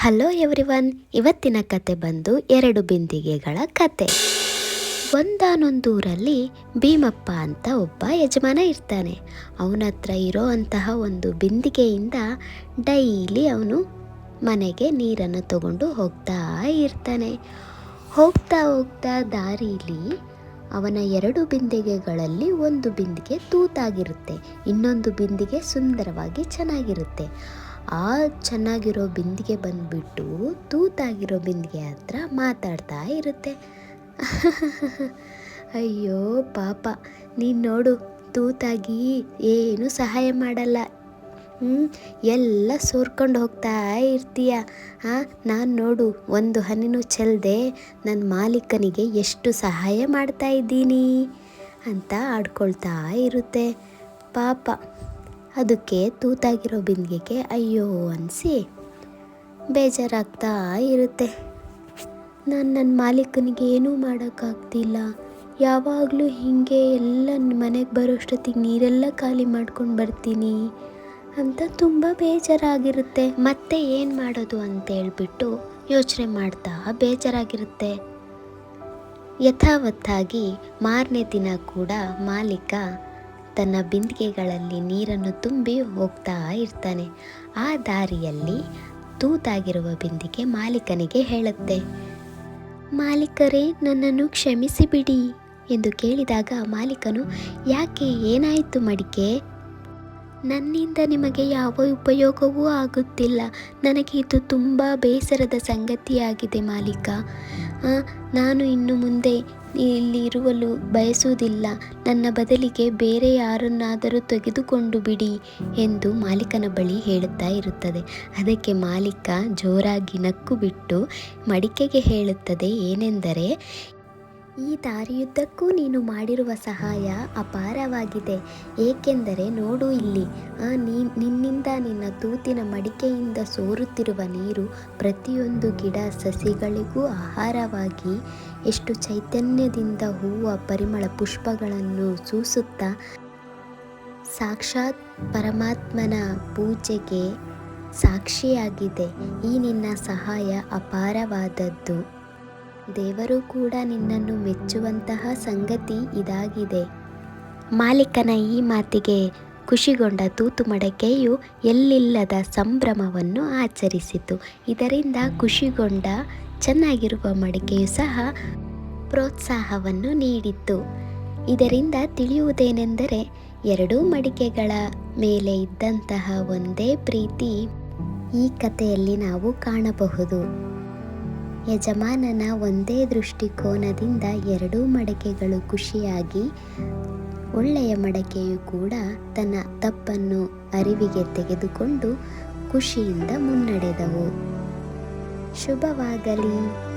Hello everyone ಇವತ್ತಿನ ಕತೆ ಬಂದು ಎರಡು ಬಿಂದಿಗೆಗಳ ಕತೆ. ಒಂದಾನೊಂದೂರಲ್ಲಿ ಭೀಮಪ್ಪ ಅಂತ ಒಬ್ಬ ಯಜಮಾನ ಇರ್ತಾನೆ. ಅವನ ಹತ್ರ ಇರೋ ಅಂತಹ ಒಂದು ಬಿಂದಿಗೆಯಿಂದ ಡೈಲಿ ಅವನು ಮನೆಗೆ ನೀರನ್ನು ತಗೊಂಡು ಹೋಗ್ತಾ ಇರ್ತಾನೆ. ಹೋಗ್ತಾ ಹೋಗ್ತಾ ದಾರೀಲಿ ಅವನ ಎರಡು ಬಿಂದಿಗೆಗಳಲ್ಲಿ ಒಂದು ಬಿಂದಿಗೆ ತೂತಾಗಿರುತ್ತೆ. ಇನ್ನೊಂದು ಬಿಂದಿಗೆ ಸುಂದರವಾಗಿ ಚೆನ್ನಾಗಿರುತ್ತೆ. ಆ ಚೆನ್ನಾಗಿರೋ ಬಿಂದಿಗೆ ಬಂದುಬಿಟ್ಟು ತೂತಾಗಿರೋ ಬಿಂದಿಗೆ ಹತ್ರ ಮಾತಾಡ್ತಾ ಇರುತ್ತೆ. ಅಯ್ಯೋ ಪಾಪ, ನೀನು ನೋಡು, ತೂತಾಗಿ ಏನು ಸಹಾಯ ಮಾಡಲ್ಲ. ಹ್ಞೂ ಎಲ್ಲ ಸೋರ್ಕೊಂಡು ಹೋಗ್ತಾ ಇರ್ತೀಯ. ಹಾಂ ನಾನು ನೋಡು, ಒಂದು ಹನಿನೂ ಚೆಲ್ಲದೆ ನನ್ನ ಮಾಲೀಕನಿಗೆ ಎಷ್ಟು ಸಹಾಯ ಮಾಡ್ತಾ ಇದ್ದೀನಿ ಅಂತ ಆಡ್ಕೊಳ್ತಾ ಇರುತ್ತೆ. ಪಾಪ. ಅದಕ್ಕೆ ತೂತಾಗಿರೋ ಬಿಂದಿಗೆಗೆ ಅಯ್ಯೋ ಅನಿಸಿ ಬೇಜಾರಾಗ್ತಾ ಇರುತ್ತೆ. ನಾನು ನನ್ನ ಮಾಲೀಕನಿಗೆ ಏನೂ ಮಾಡೋಕ್ಕಾಗ್ತಿಲ್ಲ. ಯಾವಾಗಲೂ ಹೀಗೆ ಎಲ್ಲ ಮನೆಗೆ ಬರೋಷ್ಟೊತ್ತಿಗೆ ನೀರೆಲ್ಲ ಖಾಲಿ ಮಾಡ್ಕೊಂಡು ಬರ್ತೀನಿ ಅಂತ ತುಂಬ ಬೇಜಾರಾಗಿರುತ್ತೆ. ಮತ್ತೆ ಏನು ಮಾಡೋದು ಅಂತ ಹೇಳ್ಬಿಟ್ಟು ಯೋಚನೆ ಮಾಡ್ತಾ ಬೇಜಾರಾಗಿರುತ್ತೆ. ಯಥಾವತ್ತಾಗಿ ಮಾರನೇ ದಿನ ಕೂಡ ಮಾಲೀಕ ತನ್ನ ಬಿಂದಿಗೆಗಳಲ್ಲಿ ನೀರನ್ನು ತುಂಬಿ ಹೋಗ್ತಾ ಇರ್ತಾನೆ. ಆ ದಾರಿಯಲ್ಲಿ ತೂತಾಗಿರುವ ಬಿಂದಿಗೆ ಮಾಲೀಕನಿಗೆ ಹೇಳುತ್ತೆ, ಮಾಲೀಕರೇ, ನನ್ನನ್ನು ಕ್ಷಮಿಸಿಬಿಡಿ ಎಂದು ಕೇಳಿದಾಗ ಮಾಲೀಕನು, ಯಾಕೆ, ಏನಾಯಿತು ಮಡಿಕೆ? ನನ್ನಿಂದ ನಿಮಗೆ ಯಾವ ಉಪಯೋಗವೂ ಆಗುತ್ತಿಲ್ಲ. ನನಗೆ ಇದು ತುಂಬ ಬೇಸರದ ಸಂಗತಿಯಾಗಿದೆ ಮಾಲೀಕ. ನಾನು ಇನ್ನು ಮುಂದೆ ಇಲ್ಲಿ ಇರುವಲು ಬಯಸುವುದಿಲ್ಲ. ನನ್ನ ಬದಲಿಗೆ ಬೇರೆ ಯಾರನ್ನಾದರೂ ತೆಗೆದುಕೊಂಡು ಬಿಡಿ ಎಂದು ಮಾಲೀಕನ ಬಳಿ ಹೇಳುತ್ತಾ ಇರುತ್ತದೆ. ಅದಕ್ಕೆ ಮಾಲೀಕ ಜೋರಾಗಿ ನಕ್ಕು ಬಿಟ್ಟು ಮಡಿಕೆಗೆ ಹೇಳುತ್ತದೆ, ಏನೆಂದರೆ ಈ ದಾರಿಯುದ್ದಕ್ಕೂ ನೀನು ಮಾಡಿರುವ ಸಹಾಯ ಅಪಾರವಾಗಿದೆ. ಏಕೆಂದರೆ ನೋಡು ಇಲ್ಲಿ, ಆ ನೀ, ನಿನ್ನಿಂದ ನಿನ್ನ ತೂತಿನ ಮಡಿಕೆಯಿಂದ ಸೋರುತ್ತಿರುವ ನೀರು ಪ್ರತಿಯೊಂದು ಗಿಡ ಸಸಿಗಳಿಗೂ ಆಹಾರವಾಗಿ ಎಷ್ಟು ಚೈತನ್ಯದಿಂದ ಹೂವ ಪರಿಮಳ ಪುಷ್ಪಗಳನ್ನು ಸೂಸುತ್ತಾ, ಸಾಕ್ಷಾತ್ ಪರಮಾತ್ಮನ ಪೂಜೆಗೆ ಸಾಕ್ಷಿಯಾಗಿದೆ. ಈ ನಿನ್ನ ಸಹಾಯ ಅಪಾರವಾದದ್ದು. ದೇವರು ಕೂಡ ನಿನ್ನನ್ನು ಮೆಚ್ಚುವಂತಹ ಸಂಗತಿ ಇದಾಗಿದೆ. ಮಾಲೀಕನ ಈ ಮಾತಿಗೆ ಖುಷಿಗೊಂಡ ತೂತು ಮಡಕೆಯು ಎಲ್ಲಿಲ್ಲದ ಸಂಭ್ರಮವನ್ನು ಆಚರಿಸಿತು. ಇದರಿಂದ ಖುಷಿಗೊಂಡ ಚೆನ್ನಾಗಿರುವ ಮಡಕೆಯು ಸಹ ಪ್ರೋತ್ಸಾಹವನ್ನು ನೀಡಿತ್ತು. ಇದರಿಂದ ತಿಳಿಯುವುದೇನೆಂದರೆ, ಎರಡೂ ಮಡಿಕೆಗಳ ಮೇಲೆ ಇದ್ದಂತಹ ಒಂದೇ ಪ್ರೀತಿ ಈ ಕಥೆಯಲ್ಲಿ ನಾವು ಕಾಣಬಹುದು. ಯಜಮಾನನ ಒಂದೇ ದೃಷ್ಟಿಕೋನದಿಂದ ಎರಡೂ ಮಡಕೆಗಳು ಖುಷಿಯಾಗಿ, ಒಳ್ಳೆಯ ಮಡಕೆಯು ಕೂಡ ತನ್ನ ತಪ್ಪನ್ನು ಅರಿವಿಗೆ ತೆಗೆದುಕೊಂಡು ಖುಷಿಯಿಂದ ಮುನ್ನಡೆದವು. ಶುಭವಾಗಲಿ.